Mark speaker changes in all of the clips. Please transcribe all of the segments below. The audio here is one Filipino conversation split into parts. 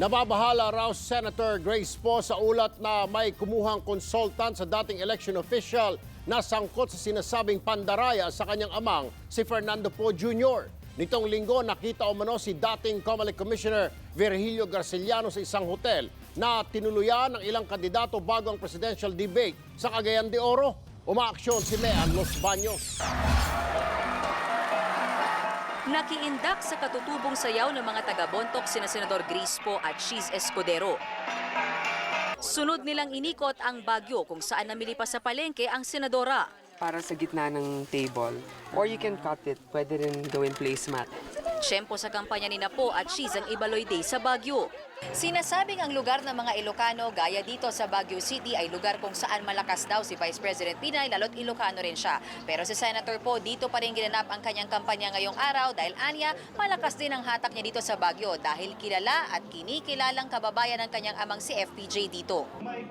Speaker 1: Nababahala raw Senator Grace Po sa ulat na may kumuhang consultant sa dating election official na sangkot sa sinasabing pandaraya sa kanyang amang si Fernando Po Jr. Nitong linggo, nakita umano si dating Comelec Commissioner Virgilio Garciliano sa isang hotel na tinuluyan ng ilang kandidato bago ang presidential debate sa Cagayan de Oro. Umaaksyon si Mean Los Baños.
Speaker 2: Nakiindak sa katutubong sayaw ng mga taga-bontok sina Senador Grispo at Cheese Escudero. Sunod nilang inikot ang Bagyo kung saan namili pa sa palengke ang senadora.
Speaker 3: para sa gitna ng table. Or you can cut it. Pwede rin gawin placemat.
Speaker 2: Tiyempo sa kampanya ni Napo at Cheese ang Ibaloy Day sa Bagyo. Sinasabing ang lugar ng mga Ilocano gaya dito sa Baguio City ay lugar kung saan malakas daw si Vice President Pinay lalo't Ilocano rin siya. Pero si Senator Po dito pa rin ginanap ang kanyang kampanya ngayong araw dahil anya malakas din ang hatak niya dito sa Baguio dahil kilala at kinikilalang kababayan ng kanyang amang si FPJ dito.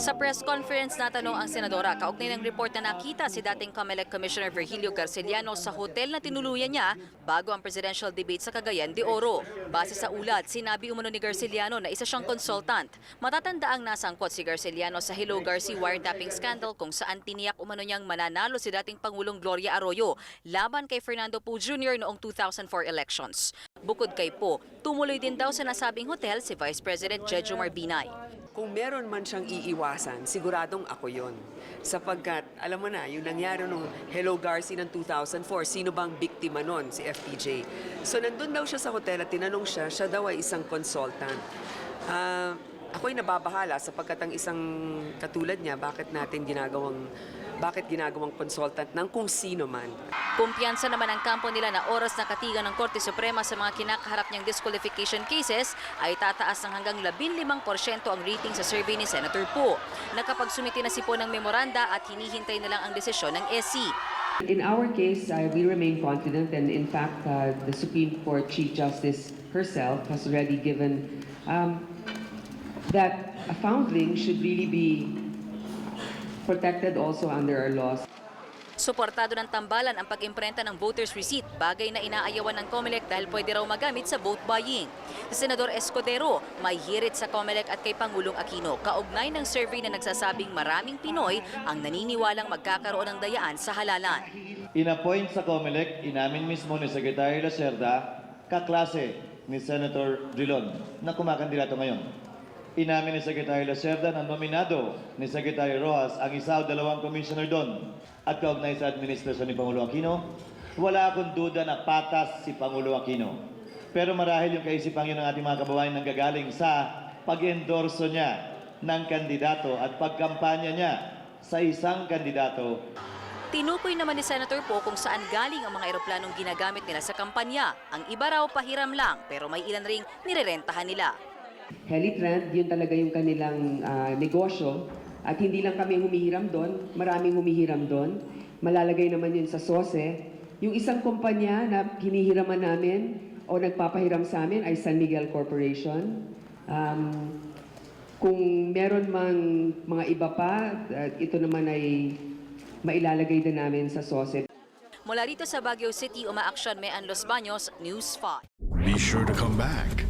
Speaker 2: Sa press conference natanong ang senadora kaugnay ng report na nakita si dating COMELEC Commissioner Virgilio Garciliano sa hotel na tinuluyan niya bago ang presidential debate sa Cagayan de Oro. Base sa ulat, sinabi umano ni Garciliano na isa siyang consultant. Matatanda ang nasangkot si Garciliano sa Hello Garci wiretapping scandal kung saan tiniyak umano niyang mananalo si dating Pangulong Gloria Arroyo laban kay Fernando Poe Jr. noong 2004 elections. Bukod kay Po, tumuloy din daw sa nasabing hotel si Vice President Jejo Marbinay.
Speaker 3: Kung meron man siyang iiwasan, siguradong ako yon. Sapagkat, alam mo na, yung nangyari nung Hello Garci ng 2004, sino bang biktima nun? Si FPJ. So, nandun daw siya sa hotel at tinanong siya, siya daw ay isang consultant. Ah, ako'y nababahala sapagkat ang isang katulad niya, bakit natin ginagawang bakit ginagawang consultant ng kung sino man.
Speaker 2: Kumpiyansa naman ang kampo nila na oras na katigan ng Korte Suprema sa mga kinakaharap niyang disqualification cases ay tataas ng hanggang 15% ang rating sa survey ni Senator Po. Nakapagsumiti na si Po ng memoranda at hinihintay na lang ang desisyon ng SC.
Speaker 4: In our case, uh, we remain confident, and in fact, uh, the Supreme Court Chief Justice herself has already given um, that a foundling should really be protected also under our laws.
Speaker 2: Suportado ng tambalan ang pag-imprenta ng voter's receipt, bagay na inaayawan ng COMELEC dahil pwede raw magamit sa vote buying. Si Senador Escudero may hirit sa COMELEC at kay Pangulong Aquino, kaugnay ng survey na nagsasabing maraming Pinoy ang naniniwalang magkakaroon ng dayaan sa halalan.
Speaker 5: Inappoint sa COMELEC, inamin mismo ni Secretary Lacerda, kaklase ni Senator Drilon na kumakandidato ngayon. Inamin ni Secretary Lacerda na nominado ni Secretary Rojas ang isa o dalawang commissioner doon at kaugnay sa administrasyon ni Pangulo Aquino. Wala akong duda na patas si Pangulo Aquino. Pero marahil yung kaisipan yun ng ating mga kababayan nang gagaling sa pag-endorso niya ng kandidato at pagkampanya niya sa isang kandidato
Speaker 2: Tinukoy naman ni Senator Po kung saan galing ang mga eroplanong ginagamit nila sa kampanya. Ang iba raw pahiram lang pero may ilan ring nirerentahan nila.
Speaker 4: Helitrend, yun talaga yung kanilang ah, negosyo. At hindi lang kami humihiram doon, maraming humihiram doon. Malalagay naman yun sa SOSE. Yung isang kumpanya na hinihiraman namin o nagpapahiram sa amin ay San Miguel Corporation. Um, kung meron mang mga iba pa, ah, ito naman ay mailalagay din namin sa SOSE.
Speaker 2: Mula rito sa Baguio City, umaaksyon Mean Los Baños, News 5.
Speaker 6: Be sure to come back.